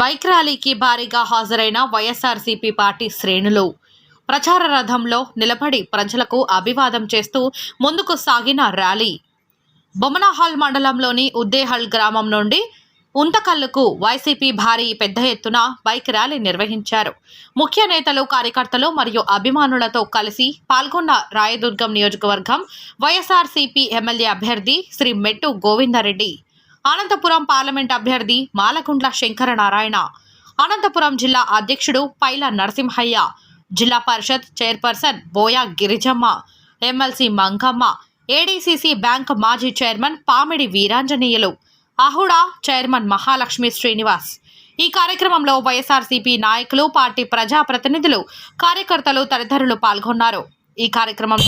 Bike ర్యాలీకి భారీగా హాజరైన వైఎస్ఆర్సీపీ పార్టీ శ్రేణులు. ప్రచార రథంలో నిలబడి ప్రజలకు అభివాదం చేస్తూ ముందుకు సాగిన ర్యాలీ. బొమ్మనహాల్ మండలంలోని ఉద్దేహల్ గ్రామం నుండి ఉంతకల్లుకు వైసీపీ భారీ పెద్ద ఎత్తున బైక్ ర్యాలీ నిర్వహించారు. ముఖ్య నేతలు కార్యకర్తలు మరియు అభిమానులతో కలిసి పాల్గొన్న రాయదుర్గం నియోజకవర్గం వైఎస్ఆర్సీపీ ఎమ్మెల్యే అభ్యర్థి శ్రీ మెట్టు గోవిందరెడ్డి. అనంతపురం పార్లమెంట్ అభ్యర్థి మాలకుంట్ల శంకరనారాయణ అనంతపురం జిల్లా అధ్యక్షుడు Paila Narasimhaiah Zilla Parishad chairperson Boya Girijamma MLC Mankamma ADCC bank మాజీ chairman Pamidi Veeranjaneyulu AHUDA chairman Mahalakshmi Srinivas. ఈ కార్యక్రమంలో వైఎస్ఆర్సీపీ నాయకులు పార్టీ ప్రజాప్రతినిధులు కార్యకర్తలు తదితరులు పాల్గొన్నారు. ఈ కార్యక్రమం